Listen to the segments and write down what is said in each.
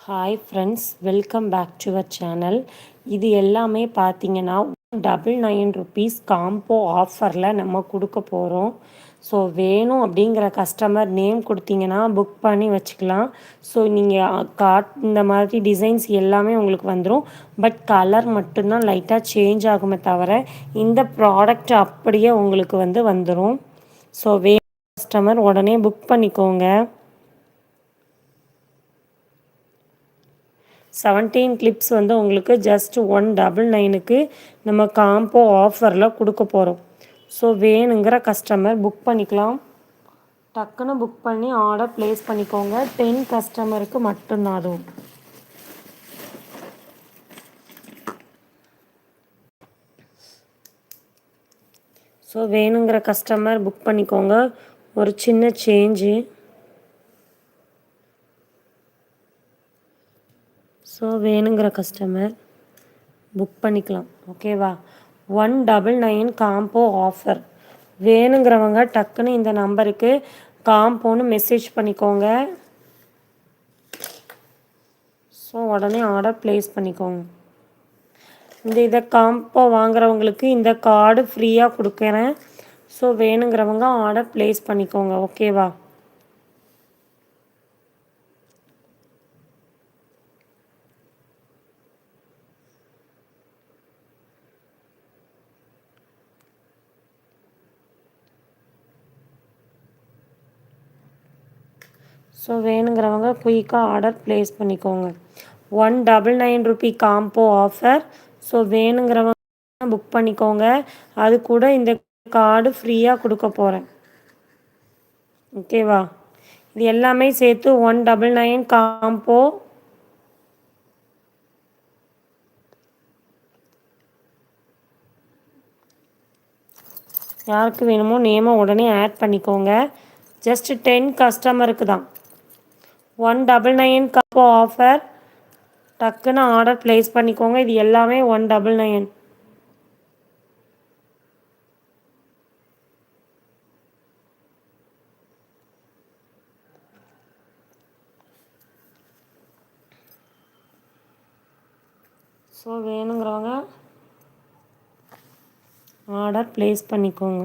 Hi friends welcome back to our channel இது எல்லாமே பார்த்தீங்கன்னா டபுள் நைன் ருபீஸ் காம்போ ஆஃபரில் நம்ம கொடுக்க போகிறோம் ஸோ வேணும் அப்படிங்கிற கஸ்டமர் நேம் கொடுத்தீங்கன்னா புக் பண்ணி வச்சுக்கலாம். ஸோ நீங்கள் காட் இந்த மாதிரி டிசைன்ஸ் எல்லாமே உங்களுக்கு வந்துடும் பட் கலர் மட்டும்தான் லைட்டாக சேஞ்ச் ஆகுமே தவிர இந்த ப்ராடக்ட் அப்படியே உங்களுக்கு வந்து வந்துடும் ஸோ வே கஸ்டமர் உடனே புக் பண்ணிக்கோங்க. செவன்டீன் கிளிப்ஸ் வந்து உங்களுக்கு ஜஸ்ட் ஒன் டபுள் நைனுக்கு நம்ம காம்போ ஆஃபரில் கொடுக்க போகிறோம் ஸோ வேணுங்கிற கஸ்டமர் புக் பண்ணிக்கலாம். டக்குன்னு புக் பண்ணி ஆர்டர் ப்ளேஸ் பண்ணிக்கோங்க. டென் கஸ்டமருக்கு மட்டும்தான் அதுவும். ஸோ வேணுங்கிற கஸ்டமர் புக் பண்ணிக்கோங்க. ஒரு சின்ன சேஞ்சு ஸோ வேணுங்கிற கஸ்டமர் புக் பண்ணிக்கலாம். ஓகேவா one double nine combo offer வேணுங்கிறவங்க டக்குன்னு இந்த நம்பருக்கு காம்போன்னு மெசேஜ் பண்ணிக்கோங்க. ஸோ உடனே ஆர்டர் ப்ளேஸ் பண்ணிக்கோங்க. இந்த இதை காம்போ வாங்குறவங்களுக்கு இந்த கார்டு ஃப்ரீயாக கொடுக்குறேன். ஸோ வேணுங்கிறவங்க ஆர்டர் ப்ளேஸ் பண்ணிக்கோங்க. ஓகேவா ஸோ வேணுங்கிறவங்க குயிக்காக ஆர்டர் ப்ளேஸ் பண்ணிக்கோங்க. One double nine rupee combo offer so வேணுங்கிறவங்க புக் பண்ணிக்கோங்க. அது கூட இந்த கார்டு ஃப்ரீயாக கொடுக்க போகிறேன் ஓகேவா இது எல்லாமே சேர்த்து ஒன் டபுள் நைன் காம்போ யாருக்கு வேணுமோ நேமை உடனே ஆட் பண்ணிக்கோங்க. ஜஸ்ட் டென் கஸ்டமருக்கு தான். ஒன் டபுள் நைன் கப்போ ஆஃபர் டக்குன்னு ஆர்டர் ப்ளேஸ் பண்ணிக்கோங்க. இது எல்லாமே ஒன் டபுள் நைன் ஸோ வேணுங்கிறவங்க ஆர்டர் ப்ளேஸ் பண்ணிக்கோங்க.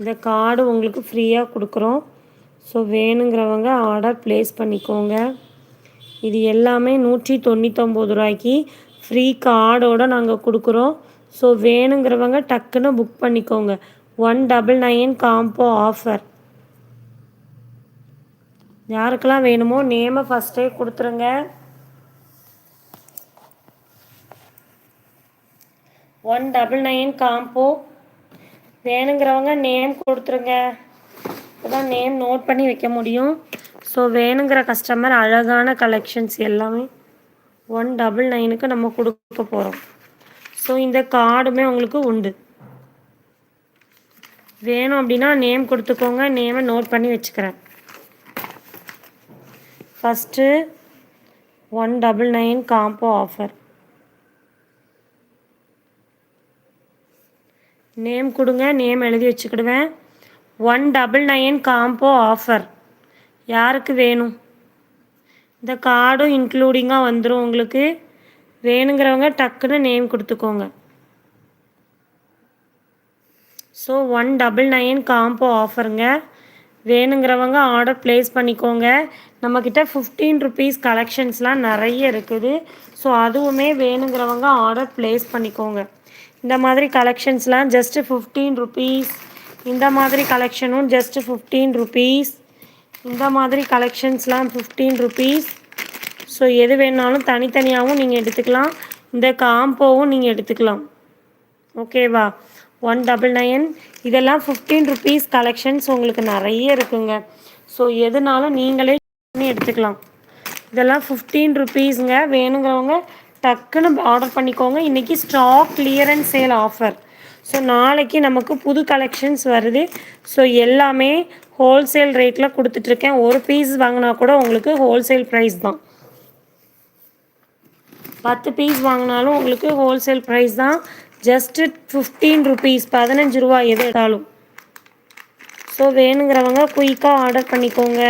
இந்த கார்டு உங்களுக்கு ஃப்ரீயாக கொடுக்குறோம். ஸோ வேணுங்கிறவங்க ஆர்டர் ப்ளேஸ் பண்ணிக்கோங்க. இது எல்லாமே நூற்றி தொண்ணூத்தொம்பது ரூபாய்க்கு ஃப்ரீ கார்டோடு நாங்கள் கொடுக்குறோம். ஸோ வேணுங்கிறவங்க டக்குன்னு புக் பண்ணிக்கோங்க. One double nine combo offer யாருக்கெல்லாம் வேணுமோ நேமை ஃபஸ்ட்டே கொடுத்துருங்க. ஒன் டபுள் நைன் காம்போ வேணுங்கிறவங்க நேம் கொடுத்துருங்க. தான் நேம் நோட் பண்ணி வைக்க முடியும். ஸோ வேணுங்கிற கஸ்டமர் அழகான கலெக்ஷன்ஸ் எல்லாமே ஒன் டபுள் நைனுக்கு நம்ம கொடுக்க போகிறோம் ஸோ இந்த கார்டுமே உங்களுக்கு உண்டு. வேணும் அப்படின்னா நேம் கொடுத்துக்கோங்க. நேமை நோட் பண்ணி வச்சுக்கிறேன். First one double nine combo offer name கொடுங்க. நேம் எழுதி வச்சுக்கிடுவேன். One double nine combo offer யாருக்கு வேணும்? இந்த கார்டும் இன்க்ளூடிங்காக வந்துடும் உங்களுக்கு வேணுங்கிறவங்க டக்குன்னு நேம் கொடுத்துக்கோங்க. So one double nine combo ஆஃபருங்க வேணுங்கிறவங்க ஆர்டர் ப்ளேஸ் பண்ணிக்கோங்க. நம்மக்கிட்ட ஃபிஃப்டீன் ருபீஸ் கலெக்ஷன்ஸ்லாம் நிறைய இருக்குது. ஸோ அதுவுமே வேணுங்கிறவங்க ஆர்டர் ப்ளேஸ் பண்ணிக்கோங்க. இந்த மாதிரி கலெக்ஷன்ஸ்லாம் ஜஸ்ட்டு ஃபிஃப்டீன் ருபீஸ் இந்த மாதிரி கலெக்ஷனும் ஜஸ்ட்டு ஃபிஃப்டீன் ருபீஸ் இந்த மாதிரி கலெக்ஷன்ஸ்லாம் ஃபிஃப்டீன் ருபீஸ் ஸோ எது வேணாலும் தனித்தனியாகவும் நீங்கள் எடுத்துக்கலாம். இந்த காம்போவும் நீங்கள் எடுத்துக்கலாம். ஓகேவா ஒன் டபுள் நைன் இதெல்லாம் ஃபிஃப்டீன் ருபீஸ் கலெக்ஷன்ஸ் உங்களுக்கு நிறைய இருக்குங்க. ஸோ எதுனாலும் நீங்களே பண்ணி எடுத்துக்கலாம். இதெல்லாம் ஃபிஃப்டீன் ருபீஸுங்க வேணுங்கிறவங்க டக்குன்னு ஆர்டர் பண்ணிக்கோங்க. இன்றைக்கி stock clearance sale offer so நாளைக்கு நமக்கு புது கலெக்ஷன்ஸ் வருது. ஸோ எல்லாமே ஹோல்சேல் ரேட்டில் கொடுத்துட்ருக்கேன். ஒரு பீஸ் வாங்கினா கூட உங்களுக்கு ஹோல்சேல் ப்ரைஸ் தான். பத்து பீஸ் வாங்கினாலும் உங்களுக்கு ஹோல்சேல் ப்ரைஸ் தான். ஜஸ்ட்டு ஃபிஃப்டீன் ருபீஸ் பதினஞ்சு ரூபா எது எடுத்தாலும். ஸோ வேணுங்கிறவங்க குயிக்காக ஆர்டர் பண்ணிக்கோங்க.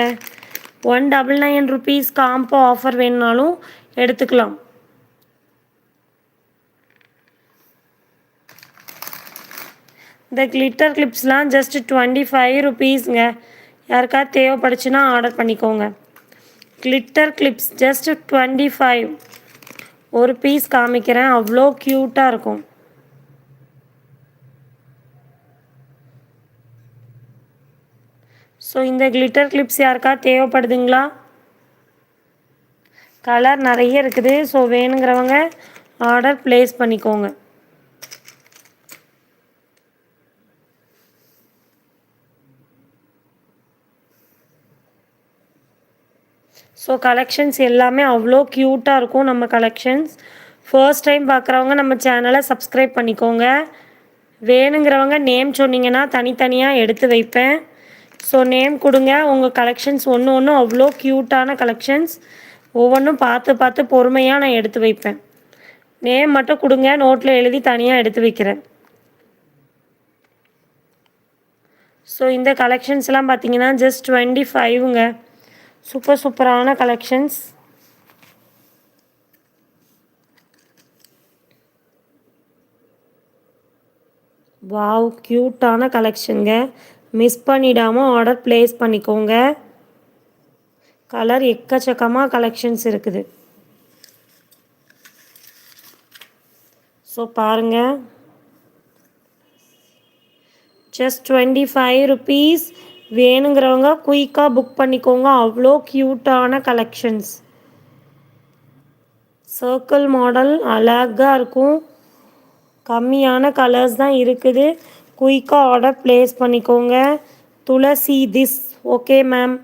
One double nine rupees combo offer வேணுனாலும் எடுத்துக்கலாம். இந்த கிளிட்டர் கிளிப்ஸ்லாம் ஜஸ்ட் டுவெண்ட்டி ஃபைவ் ருபீஸ்ங்க யாருக்காவது தேவைப்படுச்சுன்னா ஆர்டர் பண்ணிக்கோங்க. Glitter clips just twenty five ஒரு பீஸ் காமிக்கிறேன். அவ்வளோ க்யூட்டாக இருக்கும். ஸோ இந்த கிளிட்டர் கிளிப்ஸ் யாருக்காவது தேவைப்படுதுங்களா? கலர் நிறைய இருக்குது. ஸோ வேணுங்கிறவங்க ஆர்டர் ப்ளேஸ் பண்ணிக்கோங்க. ஸோ கலெக்ஷன்ஸ் எல்லாமே அவ்வளோ க்யூட்டாக இருக்கும் நம்ம கலெக்ஷன்ஸ் ஃபர்ஸ்ட் டைம் பார்க்குறவங்க நம்ம சேனலை சப்ஸ்கிரைப் பண்ணிக்கோங்க. வேணுங்கிறவங்க நேம் சொன்னீங்கன்னா தனித்தனியாக எடுத்து வைப்பேன். ஸோ நேம் கொடுங்க. உங்கள் கலெக்ஷன்ஸ் ஒன்று ஒன்று அவ்வளோ க்யூட்டான கலெக்ஷன்ஸ் ஒவ்வொன்றும் பார்த்து பார்த்து பொறுமையாக நான் எடுத்து வைப்பேன். நேம் மட்டும் கொடுங்க. நோட்டில் எழுதி தனியாக எடுத்து வைக்கிறேன். ஸோ இந்த கலெக்ஷன்ஸ்லாம் பார்த்தீங்கன்னா ஜஸ்ட் டுவெண்ட்டி ஃபைவுங்க சூப்பர் சூப்பரான கலெக்ஷன்ஸ் வாவ் க்யூட்டான கலெக்ஷனுங்க மிஸ் பண்ணிடாமல் ஆர்டர் ப்ளேஸ் பண்ணிக்கோங்க. கலர் எக்கச்சக்கமாக கலெக்ஷன்ஸ் இருக்குது. ஸோ பாருங்கள் ஜஸ்ட் டுவெண்ட்டி ஃபைவ் ருபீஸ் வேணுங்கிறவங்க குயிக்காக புக் பண்ணிக்கோங்க. அவ்வளோ க்யூட்டான கலெக்ஷன்ஸ் சர்க்கிள் மாடல் அழகாக இருக்கும். கம்மியான கலர்ஸ் தான் இருக்குது. குயிக்காக ஆர்டர் ப்ளேஸ் பண்ணிக்கோங்க. துளசி திஸ் ஓகே மேம்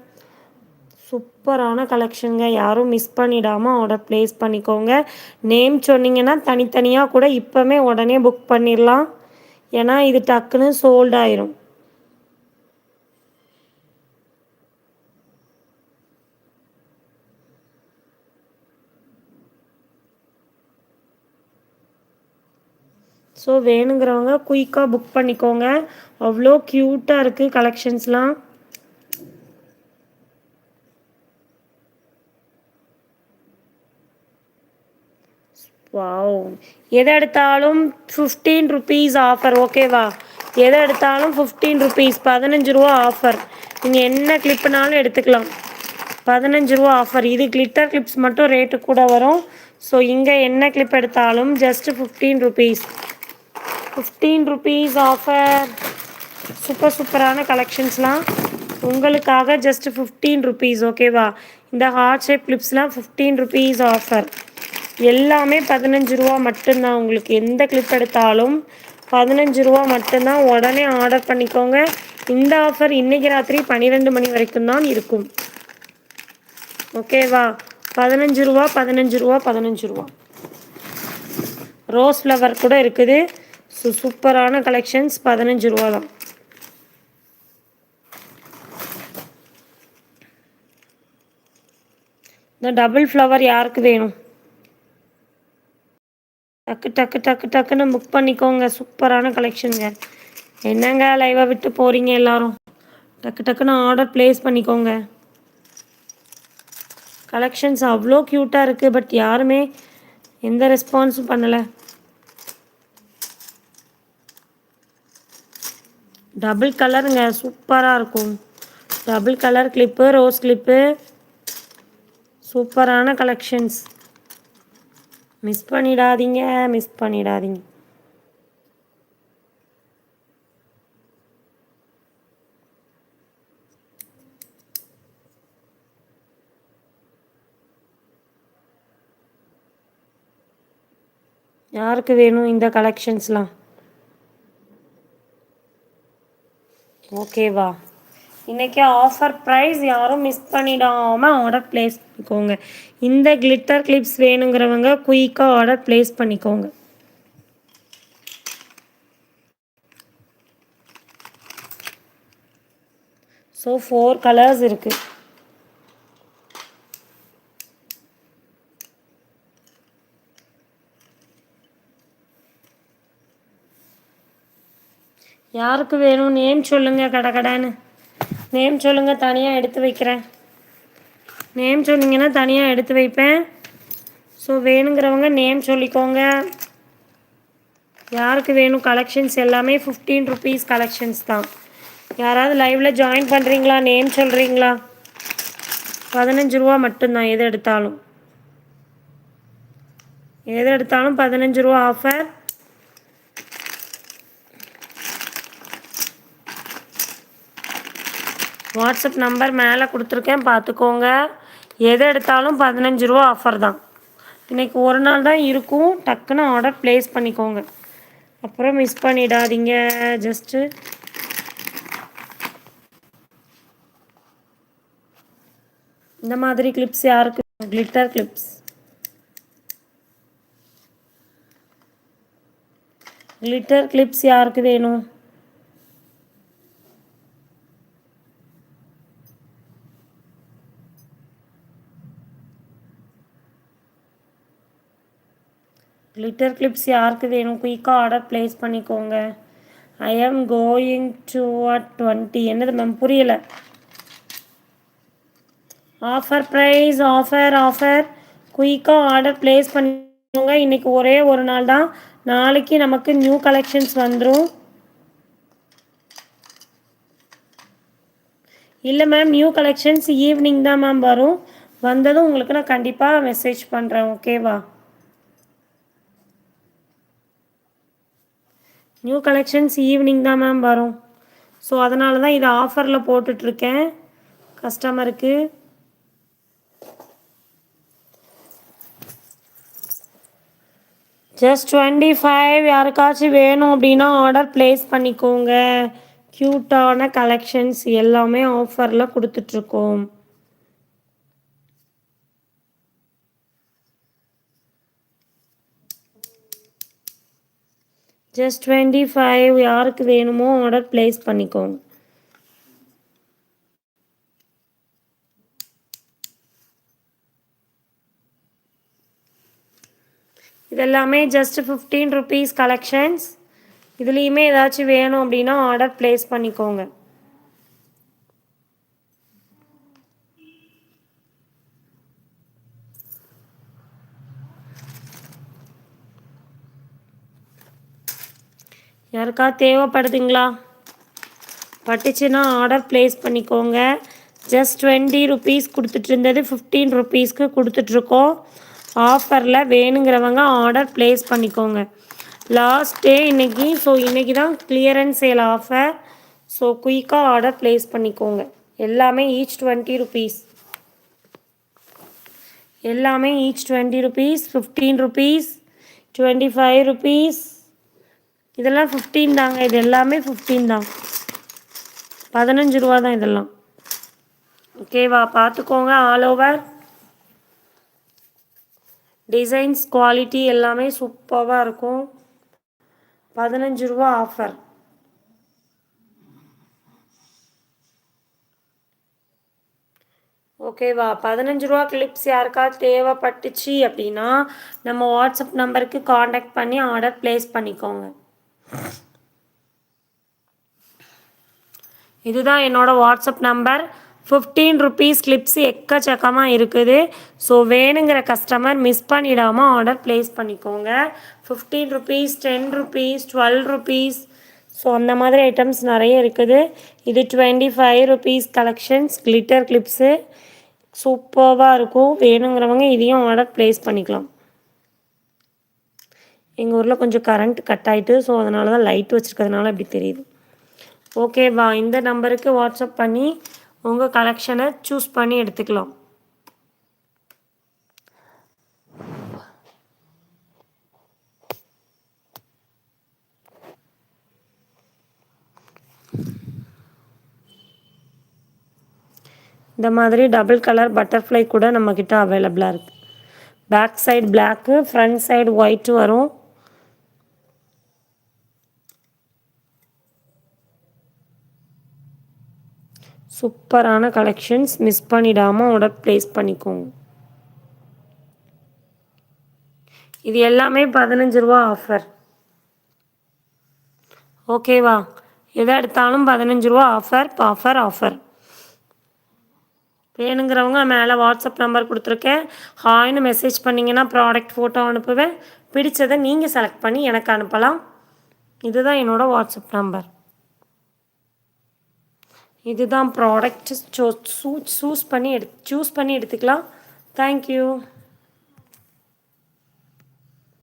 சூப்பரான கலெக்ஷனுங்க யாரும் மிஸ் பண்ணிடாமல் ஆர்டர் ப்ளேஸ் பண்ணிக்கோங்க. நேம் சொன்னீங்கன்னா தனித்தனியாக கூட இப்போமே உடனே புக் பண்ணிடலாம். ஏன்னா இது டக்குன்னு சோல்ட் ஆயிரும். ஸோ வேணுங்கிறவங்க குயிக்காக புக் பண்ணிக்கோங்க. அவ்வளோ க்யூட்டாக இருக்குது கலெக்ஷன்ஸ்லாம் வாவ் எதை எடுத்தாலும் ஃபிஃப்டீன் ருபீஸ் ஆஃபர் ஓகேவா எதை எடுத்தாலும் ஃபிஃப்டீன் ருபீஸ் பதினஞ்சு ரூபா ஆஃபர் நீங்கள் என்ன கிளிப்புனாலும் எடுத்துக்கலாம். பதினஞ்சு ரூபா ஆஃபர் இது கிளிட்டர் கிளிப்ஸ் மட்டும் ரேட்டு கூட வரும். ஸோ இங்கே என்ன கிளிப் எடுத்தாலும் just fifteen rupees fifteen rupees offer super சூப்பரான கலெக்ஷன்ஸ்லாம் உங்களுக்காக ஜஸ்ட் ஃபிஃப்டீன் ருபீஸ் ஓகேவா இந்த ஹார்ட் ஷேப் கிளிப்ஸ்லாம் ஃபிஃப்டீன் ருபீஸ் ஆஃபர் எல்லாமே பதினஞ்சு ரூபா மட்டும்தான். உங்களுக்கு எந்த கிளிப் எடுத்தாலும் பதினஞ்சு ரூபா மட்டும்தான். உடனே ஆர்டர் பண்ணிக்கோங்க. இந்த ஆஃபர் இன்றைக்கி ராத்திரி பன்னிரெண்டு மணி வரைக்கும் தான் இருக்கும். ஓகேவா பதினஞ்சு ரூபா பதினஞ்சு ரூபா பதினஞ்சு ரூபா. ரோஸ் ஃப்ளவர் கூட இருக்குது. ஸோ சூப்பரான கலெக்ஷன்ஸ் பதினஞ்சு ரூபா தான் இந்த டபுள் ஃப்ளவர் யாருக்கு வேணும்? டக்கு டக்கு டக்கு டக்குன்னு புக் பண்ணிக்கோங்க. சூப்பரான கலெக்ஷனுங்க என்னங்க லைவாக விட்டு போகிறீங்க எல்லாரும்? டக்கு டக்குன்னு ஆர்டர் ப்ளேஸ் பண்ணிக்கோங்க. கலெக்ஷன்ஸ் அவ்வளோ க்யூட்டாக இருக்குது பட் யாருமே எந்த ரெஸ்பான்ஸும் பண்ணலை. டபுள் கலருங்க சூப்பராக இருக்கும். Double colour clip rose clip சூப்பரான கலெக்ஷன்ஸ் மிஸ் பண்ணிடாதீங்க மிஸ் பண்ணிடாதீங்க. யாருக்கு வேணும் இந்த கலெக்ஷன்ஸ்லாம் ஓகேவா? இன்றைக்கி ஆஃபர் ப்ரைஸ் யாரும் மிஸ் பண்ணிடாமல் ஆர்டர் ப்ளேஸ் பண்ணிக்கோங்க. இந்த கிளிட்டர் கிளிப்ஸ் வேணுங்கிறவங்க குயிக்காக ஆர்டர் ப்ளேஸ் பண்ணிக்கோங்க. ஸோ ஃபோர் கலர்ஸ் இருக்குது யாருக்கு வேணும்? நேம் சொல்லுங்கள் கடை கடைன்னு. நேம் சொல்லுங்கள் தனியாக எடுத்து வைக்கிறேன். நேம் சொன்னீங்கன்னா தனியாக எடுத்து வைப்பேன். ஸோ வேணுங்கிறவங்க நேம் சொல்லிக்கோங்க. யாருக்கு வேணும்? கலெக்ஷன்ஸ் எல்லாமே ஃபிஃப்டீன் ருபீஸ் கலெக்ஷன்ஸ் தான். யாராவது லைவில் ஜாயின் பண்ணுறீங்களா நேம் சொல்கிறீங்களா பதினஞ்சு ரூபா மட்டும்தான். எது எடுத்தாலும். எது எடுத்தாலும் பதினஞ்சு ரூபா ஆஃபர் வாட்ஸ்அப் நம்பர் மேலே கொடுத்துருக்கேன் பார்த்துக்கோங்க. எது எடுத்தாலும் பதினஞ்சு ரூபா ஆஃபர் தான். இன்றைக்கி ஒரு நாள் தான் இருக்கும். டக்குன்னு ஆர்டர் ப்ளேஸ் பண்ணிக்கோங்க. அப்புறம் மிஸ் பண்ணிடாதீங்க. ஜஸ்ட்டு இந்த மாதிரி கிளிப்ஸ் யாருக்கு? கிளிட்டர் கிளிப்ஸ் கிளிட்டர் கிளிப்ஸ் யாருக்கு வேணும்? கிளிட்டர் கிளிப்ஸ் யாருக்கு வேணும்? குயிக்காக ஆர்டர் ப்ளேஸ் பண்ணிக்கோங்க. I am going to at twenty என்னது மேம் புரியலை. ஆஃபர் ப்ரைஸ் ஆஃபர் ஆஃபர் குயிக்காக ஆர்டர் ப்ளேஸ் பண்ணிக்கோங்க. இன்றைக்கி ஒரே ஒரு நாள் தான். நாளைக்கு நமக்கு நியூ கலெக்ஷன்ஸ் வந்துடும் இல்லை மேம் நியூ கலெக்ஷன்ஸ் ஈவினிங் தான் மேம் வரும். வந்ததும் உங்களுக்கு நான் கண்டிப்பாக மெசேஜ் பண்ணுறேன் ஓகேவா நியூ கலெக்ஷன்ஸ் ஈவினிங் தான் மேம் வரும். ஸோ அதனால தான் இதை ஆஃபரில் போட்டுட்ருக்கேன். கஸ்டமருக்கு ஜஸ்ட் டுவெண்ட்டி ஃபைவ் யாருக்காச்சும் வேணும் அப்படின்னா ஆர்டர் ப்ளேஸ் பண்ணிக்கோங்க. க்யூட்டான கலெக்ஷன்ஸ் எல்லாமே ஆஃபரில் கொடுத்துட்ருக்கோம். ஜஸ்ட் டுவெண்ட்டி ஃபைவ் யாருக்கு வேணுமோ ஆர்டர் ப்ளேஸ் பண்ணிக்கோங்க இதெல்லாமே ஜஸ்ட் ஃபிஃப்டீன் ருபீஸ் கலெக்ஷன்ஸ் இதுலேயுமே ஏதாச்சும் வேணும் அப்படின்னா ஆர்டர் ப்ளேஸ் பண்ணிக்கோங்க. யாருக்கா தேவைப்படுதுங்களா? பட்டுச்சுன்னா ஆர்டர் ப்ளேஸ் பண்ணிக்கோங்க. ஜஸ்ட் டுவெண்ட்டி ருபீஸ் கொடுத்துட்டு இருந்தது ஃபிஃப்டீன் ருபீஸ்க்கு கொடுத்துட்ருக்கோம் ஆஃபரில் வேணுங்கிறவங்க ஆர்டர் ப்ளேஸ் பண்ணிக்கோங்க. லாஸ்ட் டே இன்றைக்கி ஸோ இன்றைக்கி தான் கிளியரன்ஸ் சேல் ஆஃபர் ஸோ குயிக்காக ஆர்டர் ப்ளேஸ் பண்ணிக்கோங்க. எல்லாமே ஈச் டுவெண்ட்டி ருபீஸ் எல்லாமே each twenty rupees fifteen rupees twenty five rupees இதெல்லாம் ஃபிஃப்டீன் தாங்க. இது எல்லாமே ஃபிஃப்டீன் தான். பதினஞ்சு ரூபா தான் இதெல்லாம். ஓகேவா பார்த்துக்கோங்க ஆல் ஓவர் டிசைன்ஸ் குவாலிட்டி எல்லாமே சூப்பராக இருக்கும். பதினஞ்சு ரூபா ஆஃபர் ஓகேவா பதினஞ்சு ரூபா கிளிப்ஸ் யாருக்காவது தேவைப்பட்டுச்சு அப்படின்னா நம்ம வாட்ஸ்அப் நம்பருக்கு காண்டாக்ட் பண்ணி ஆர்டர் ப்ளேஸ் பண்ணிக்கோங்க. இதுதான் என்னோடய WhatsApp number. Fifteen rupees clips எக்கச்சக்கமாக இருக்குது. ஸோ வேணுங்கிற கஸ்டமர் மிஸ் பண்ணிடாமல் ஆர்டர் ப்ளேஸ் பண்ணிக்கோங்க. Fifteen rupees ten rupees twelve rupees so அந்த மாதிரி ஐட்டம்ஸ் நிறைய இருக்குது. இது twenty five rupees collections glitter clips சூப்பராக இருக்கும். வேணுங்கிறவங்க இதையும் ஆர்டர் ப்ளேஸ் பண்ணிக்கலாம். எங்கள் ஊரில் கொஞ்சம் கரண்ட் கட் ஆகிட்டு ஸோ அதனால தான் லைட் வச்சுருக்கிறதுனால இப்படி தெரியுது. ஓகேவா இந்த நம்பருக்கு வாட்ஸ்அப் பண்ணி உங்கள் கலெக்ஷனை சூஸ் பண்ணி எடுத்துக்கலாம். இந்த மாதிரி டபுள் கலர் பட்டர்ஃப்ளை கூட நம்மக்கிட்ட அவைலபிளாக இருக்குது back side black front side white வரும். சூப்பரான கலெக்ஷன்ஸ் மிஸ் பண்ணிடாமல் ஆர்டர் ப்ளேஸ் பண்ணிக்கோங்க. இது எல்லாமே பதினஞ்சு ரூபா ஆஃபர் ஓகேவா எதை எடுத்தாலும் பதினஞ்சு ரூபா ஆஃபர் ஆஃபர் ஆஃபர் வேணுங்கிறவங்க மேலே வாட்ஸ்அப் நம்பர் கொடுத்துருக்கேன். ஹாய்னு மெசேஜ் பண்ணிங்கன்னா ப்ராடக்ட் ஃபோட்டோ அனுப்புவேன். பிடிச்சதை நீங்கள் செலக்ட் பண்ணி எனக்கு அனுப்பலாம். இதுதான் என்னோடய வாட்ஸ்அப் நம்பர் இதுதான் ப்ராடக்ட் சூஸ் பண்ணி எடு சூஸ் பண்ணி எடுத்துக்கலாம். தேங்க்யூ